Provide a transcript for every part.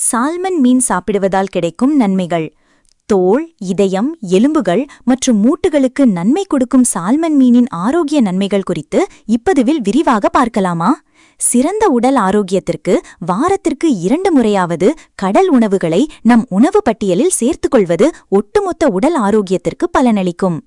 Salmon மீன் சாப்பிடுவதால் கிடைக்கும் நன்மைகள். தோல் இதயம் எலும்புகள் மற்றும் மூட்டுகளுக்கு நன்மை கொடுக்கும் சால்மன் மீனின் ஆரோக்கிய நன்மைகள் குறித்து இப்பதுவில் விரிவாக பார்க்கலாமா? சிறந்த உடல் ஆரோக்கியத்திற்கு வாரத்திற்கு இரண்டு முறையாவது கடல் உணவுகளை நம் உணவு பட்டியலில் சேர்த்துக்கொள்வது ஒட்டுமொத்த உடல் ஆரோக்கியத்திற்கு பலனளிக்கும்.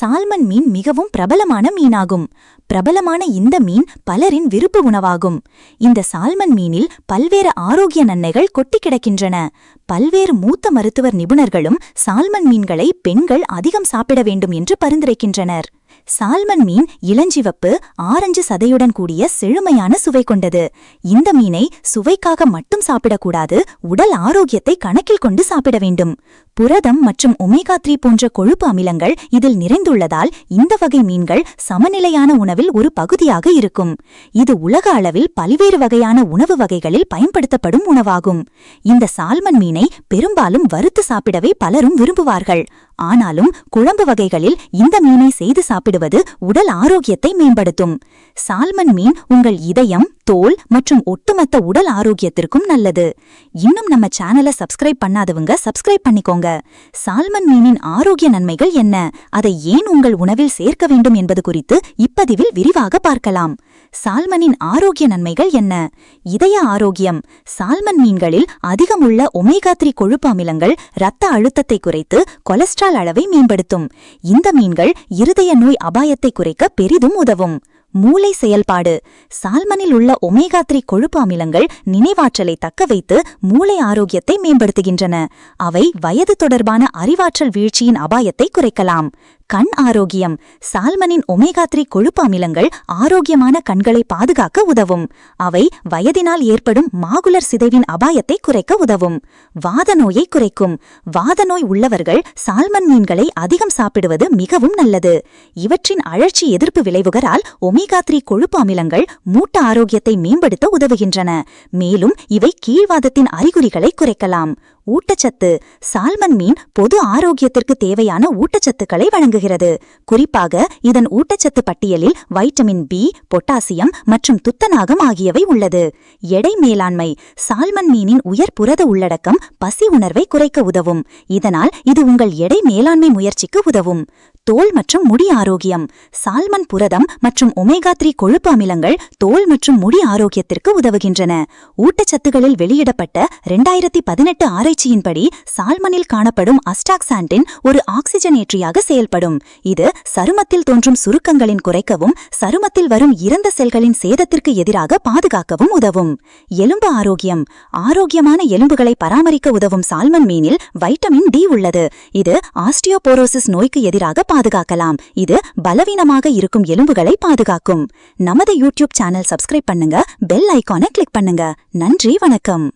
சால்மன் மீன் மிகவும் பிரபலமான மீனாகும். பிரபலமான இந்த மீன் பலரின் விருப்பு உணவாகும். இந்த சால்மன் மீனில் பல்வேறு ஆரோக்கிய நன்மைகள் கொட்டி கிடக்கின்றன. பல்வேறு மூத்த மருத்துவர் நிபுணர்களும் சால்மன் மீன்களை பெண்கள் அதிகம் சாப்பிட வேண்டும் என்று பரிந்துரைக்கின்றனர். சால்மன் மீன் இளஞ்சிவப்பு ஆரஞ்சு சதையுடன் கூடிய செழுமையான சுவை கொண்டது. இந்த மீனை சுவைக்காக மட்டும் சாப்பிடக்கூடாது உடல் ஆரோக்கியத்தை கணக்கில் கொண்டு சாப்பிட வேண்டும். புரதம் மற்றும் ஒமேகா த்ரீ போன்ற கொழுப்பு அமிலங்கள் இதில் நிறைந்துள்ளதால் இந்த வகை மீன்கள் சமநிலையான உணவில் ஒரு பகுதியாக இருக்கும். இது உலக அளவில் பல்வேறு வகையான உணவு வகைகளில் பயன்படுத்தப்படும் உணவாகும். இந்த சால்மன் மீனை பெரும்பாலும் வறுத்து சாப்பிடவே பலரும் விரும்புவார்கள். ஆனாலும் குழம்பு வகைகளில் இந்த மீனை செய்து சாப்பிடுவது உடல் ஆரோக்கியத்தை மேம்படுத்தும். சால்மன் மீன் உங்கள் இதயம் தோல் மற்றும் ஒட்டுமொத்த உடல் ஆரோக்கியத்திற்கும் நல்லது. இன்னும் நம்ம சேனலை சப்ஸ்கிரைப் பண்ணாதவங்க சப்ஸ்கிரைப் பண்ணிக்கோங்க. சால்மன் மீனின் ஆரோக்கிய நன்மைகள் என்ன? அதை ஏன் உங்கள் உணவில் சேர்க்க வேண்டும் என்பது குறித்து இப்பதிவில் விரிவாக பார்க்கலாம். சால்மனின் ஆரோக்கிய நன்மைகள் என்ன? இதய ஆரோக்கியம். சால்மன் மீன்களில் அதிகமுள்ள ஒமேகா த்ரீ கொழுப்பு அமிலங்கள் இரத்த அழுத்தத்தை குறைத்து கொலஸ்ட்ரால் அளவை மேம்படுத்தும். இந்த மீன்கள் இருதய நோய் அபாயத்தை குறைக்க பெரிதும் உதவும். மூளை செயல்பாடு. சால்மனில் உள்ள ஒமேகா த்ரீ கொழுப்பு அமிலங்கள் நினைவாற்றலை தக்க வைத்து மூளை ஆரோக்கியத்தை மேம்படுத்துகின்றன. அவை வயது தொடர்பான அறிவாற்றல் வீழ்ச்சியின் அபாயத்தை குறைக்கலாம். கண் ஆரோக்கியம். சால்மனின் ஒமேகா த்ரீ கொழுப்பு அமிலங்கள் ஆரோக்கியமான கண்களை பாதுகாக்க உதவும். அவை வயதினால் ஏற்படும் மாகுலர் சிதைவின் அபாயத்தை குறைக்க உதவும். வாத நோயை குறைக்கும். வாத நோய் உள்ளவர்கள் சால்மன் மீன்களை அதிகம் சாப்பிடுவது மிகவும் நல்லது. இவற்றின் அழற்சி எதிர்ப்பு விளைவுகளால் ஒமேகா த்ரீ கொழுப்பு அமிலங்கள் மூட்ட ஆரோக்கியத்தை மேம்படுத்த உதவுகின்றன. மேலும் இவை கீழ்வாதத்தின் அறிகுறிகளை குறைக்கலாம். ஊட்டச்சத்து சால்மன் மீன் பொது ஆரோக்கியத்திற்கு தேவையான ஊட்டச்சத்துக்களை வழங்குகிறது. குறிப்பாக இதன் ஊட்டச்சத்து பட்டியலில் வைட்டமின் பி பொட்டாசியம் மற்றும் துத்தநாகம் ஆகியவை உள்ளது. எடை மேலாண்மை சால்மன் மீனின் உயர் புரத உள்ளடக்கம் பசி உணர்வை குறைக்க உதவும். இதனால் இது உங்கள் எடை மேலாண்மை முயற்சிக்கு உதவும். தோல் மற்றும் முடி ஆரோக்கியம் சால்மன் புரதம் மற்றும் ஒமேகா த்ரீ கொழுப்பு அமிலங்கள் தோல் மற்றும் முடி ஆரோக்கியத்திற்கு உதவுகின்றன. ஊட்டச்சத்துகளில் வெளியிடப்பட்ட இரண்டாயிரத்தி பதினெட்டு ஆராய்ச்சியின்படி சால்மனில் காணப்படும் அஸ்டாக்சாண்டின் ஒரு ஆக்சிஜனேற்றியாக செயல்படும். இது சருமத்தில் தோன்றும் சுருக்கங்களின் குறைக்கவும் சருமத்தில் வரும் இறந்த செல்களின் சேதத்திற்கு எதிராக பாதுகாக்கவும் உதவும். எலும்பு ஆரோக்கியம். ஆரோக்கியமான எலும்புகளை பராமரிக்க உதவும் சால்மன் மீனில் வைட்டமின் டி உள்ளது. இது ஆஸ்டியோபோரோசிஸ் நோய்க்கு எதிராக பாதுகாக்கலாம். இது பலவீனமாக இருக்கும் எலும்புகளை பாதுகாக்கும். நமது யூடியூப் சேனல் சப்ஸ்கிரைப் பண்ணுங்க பெல் ஐகானை கிளிக் பண்ணுங்க. நன்றி வணக்கம்.